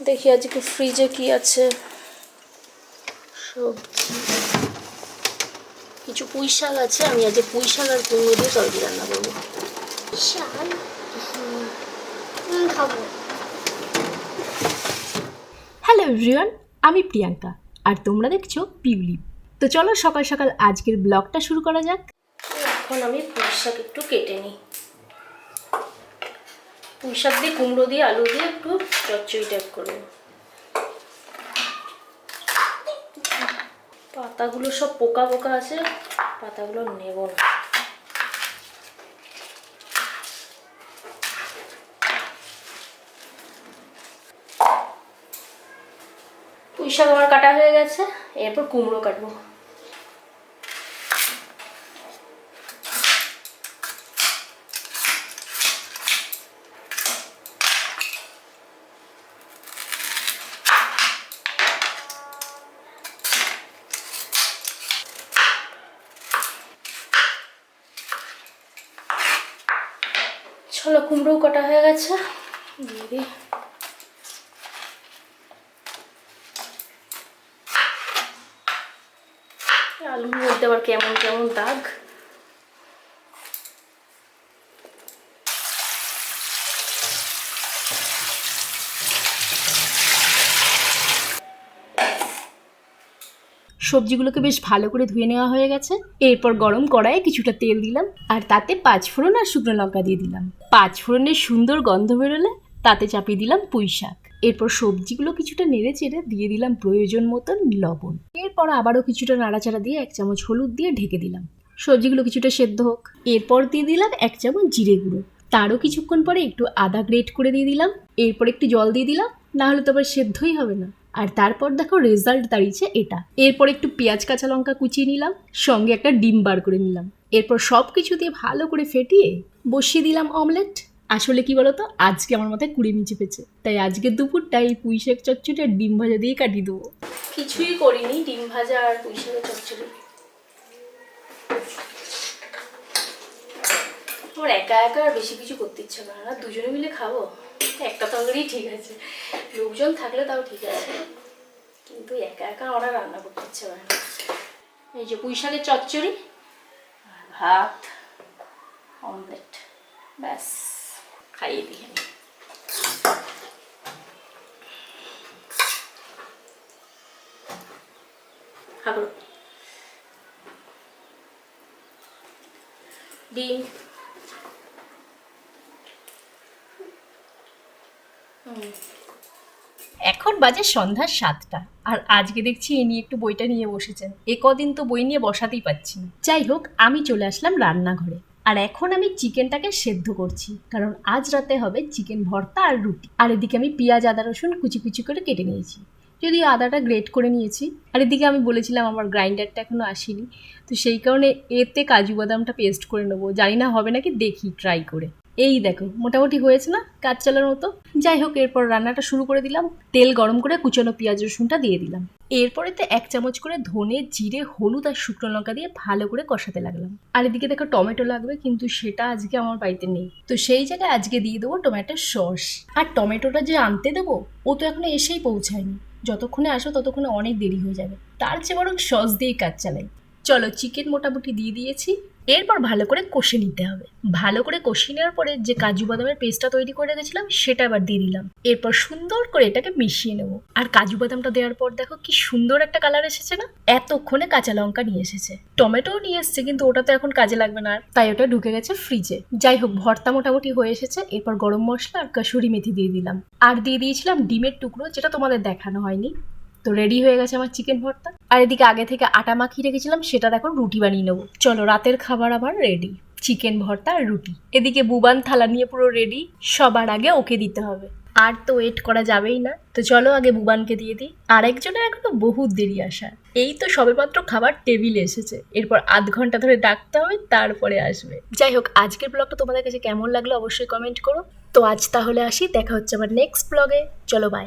দেখি আজকে ফ্রিজে কি আছে। সবজি। কিছু পুঁই শাক আছে আমি আজকে পুঁই শাক আর কুমড়ো দিয়ে তরকারি রান্না করব। খাব। হ্যালো এভরিওয়ান আমি প্রিয়াঙ্কা আর তোমরা দেখছ পিউলিপ তো চলো সকাল সকাল আজকের ব্লগটা শুরু করা যাক। এখন আমি পুঁই শাক একটু কেটে নিই। পুঁই শাক দিয়ে, কুমড়ো দিয়ে, আলু দিয়ে একটু চচ্চড়ি টাইপ করব পাতাগুলো সব পোকা পোকা আছে, পাতাগুলো নেব না। পুঁই শাক আমার কাটা হয়ে গেছে, এরপর কুমড়ো কাটবো। চলো কুমড়ো কাটা হয়ে গেছে। দিয়ে দিই আলুর মধ্যে আবার কেমন কেমন দাগ। সবজিগুলোকে বেশ ভালো করে ধুয়ে নেওয়া হয়ে গেছে। এরপর গরম কড়াইয়ে কিছুটা তেল দিলাম আর তাতে পাঁচ ফোড়ন আর শুকনো লঙ্কা দিয়ে দিলাম। পাঁচ ফোড়নের সুন্দর গন্ধ বেরোলে তাতে চাপিয়ে দিলাম পুঁই শাক। এরপর সবজিগুলো কিছুটা নেড়ে চেড়ে দিয়ে দিলাম প্রয়োজন মতন লবণ। এরপর আবারও কিছুটা নাড়াচাড়া দিয়ে এক চামচ হলুদ দিয়ে ঢেকে দিলাম। সবজিগুলো কিছুটা সেদ্ধ হোক। এরপর দিয়ে দিলাম এক চামচ জিরে গুঁড়ো। তারও কিছুক্ষণ পরে একটু আদা গ্রেট করে দিয়ে দিলাম। এরপর একটু জল দিয়ে দিলাম। না হলে তো আবার সেদ্ধই হবে না। আর তারপর দেখো রেজাল্ট দাঁড়িয়েছে এটা। এরপর একটু পেঁয়াজ, কাঁচা লঙ্কা কুচিয়ে নিলাম, সঙ্গে একটা ডিম বার করে নিলাম। এরপর সব কিছু দিয়ে ভালো করে ফেটিয়ে বসিয়ে দিলাম অমলেট আসলে কি বলতো, আজকে আমার মাথায় কুড়িমি চেপেছে তাই আজকে দুপুরটা এই পুঁই শাক চচ্চড়ি আর ডিম ভাজা দিয়ে কাটিয়ে দেবো। কিছুই করিনি, ডিম ভাজা আর পুঁই শাকের চচ্চড়ি। আমার একা একা আর বেশি কিছু করতে ইচ্ছে করে না। দুজনে মিলে খাব? একটা তরকারি ঠিক আছে। লোকজন থাকলে তাও ঠিক আছে। কিন্তু একা একা ওরা রান্না করতে ইচ্ছে করে না। এই যে পুঁই শাকের চচ্চড়ি ভাত, অমলেট, ব্যাস, খাইয়ে দিই আমি ডিম। এখন বাজে সন্ধ্যা সাতটা, আর আজকে দেখছি এ নিয়ে একটু বইটা নিয়ে বসেছেন। এ কদিন তো বই নিয়ে বসাতেই পাচ্ছি না। যাই হোক, আমি চলে আসলাম রান্নাঘরে। আর এখন আমি চিকেনটাকে সেদ্ধ করছি, কারণ আজ রাতে হবে চিকেন ভর্তা আর রুটি। আর এদিকে আমি পেঁয়াজ, আদা, রসুন কুচি কুচি করে কেটে নিয়েছি। যদিও আদাটা গ্রেট করে নিয়েছি, আর এদিকে আমি বলেছিলাম আমার গ্রাইন্ডারটা এখনও আসেনি। তো সেই কারণে এতে কাজু বাদামটা পেস্ট করে নেব। জানি না হবে নাকি, দেখি ট্রাই করে। এই দেখো, মোটামুটি হয়েছে না, কাজ চালার মতো? যাই হোক, এরপর রান্নাটা শুরু করে দিলাম। তেল গরম করে কুচানো পেঁয়াজ, রসুনটা দিয়ে দিলাম। এরপরেতে এক চামচ করে ধনে, জিরে, হলুদ আর শুকনো লঙ্কা দিয়ে ভালো করে কষাতে লাগলাম। আর এদিকে দেখো টমেটো লাগবে, কিন্তু সেটা আজকে আমার বাড়িতে নেই। তো সেই জায়গায় আজকে দিয়ে দেবো টমেটোর সস। আর টমেটোটা যে আনতে দেবো, ও তো এখনও এসেই পৌঁছায়নি। যতক্ষণে আসো ততক্ষণে অনেক দেরি হয়ে যাবে। তার চেয়ে বরং সস দিয়েই কাজ চালাই। চলো চিকেন মোটামুটি দিয়ে দিয়েছি। এরপর ভালো করে কষে নিতে হবে। ভালো করে কষিয়ে নেওয়ার পরে যে কাজু বাদামের পেস্টটা তৈরি করে রেখেছিলাম, সেটা আবার দিয়ে দিলাম। এরপর সুন্দর করে এটাকে মিশিয়ে নেব। আর কাজু বাদামটা দেওয়ার পর দেখো কি সুন্দর একটা কালার এসেছে না? এতক্ষণে কাঁচা লঙ্কা নিয়ে এসেছে। টমেটোও নিয়ে এসেছে, কিন্তু ওটা তো এখন কাজে লাগবে না। তাই ওটা ঢুকে গেছে ফ্রিজে যাই হোক, ভর্তা মোটামুটি হয়ে এসেছে। এরপর গরম মশলা আর কাসুরি মেথি দিয়ে দিলাম। আর দিয়ে দিয়েছিলাম ডিমের টুকরো, যেটা তোমাদের দেখানো হয়নি। তো রেডি হয়ে গেছে আমার চিকেন ভর্তা। আর এদিকে আগে থেকে আটা মাখিয়ে রেখেছিলাম সেটার এখন রুটি বানিয়ে নেব। চলো, রাতের খাবার আমার রেডি চিকেন ভর্তা আর রুটি। এদিকে বুবান থালা নিয়ে পুরো রেডি সবার আগে ওকে দিতে হবে। আর তো ওয়েট করা যাবেই না। তো চলো আগে বুবানকে দিয়ে দিই। আরেকজনের এখনও বহুত দেরি আসা এই তো সবেমাত্র খাবার টেবিলে এসেছে। এরপর আধ ঘণ্টা ধরে ডাকতে হবে, তারপরে আসবে। যাই হোক, আজকের ব্লগটা তোমাদের কাছে কেমন লাগল অবশ্যই কমেন্ট করো। তো আজ তাহলে আসি, দেখা হচ্ছে আবার নেক্সট ব্লগে চলো বাই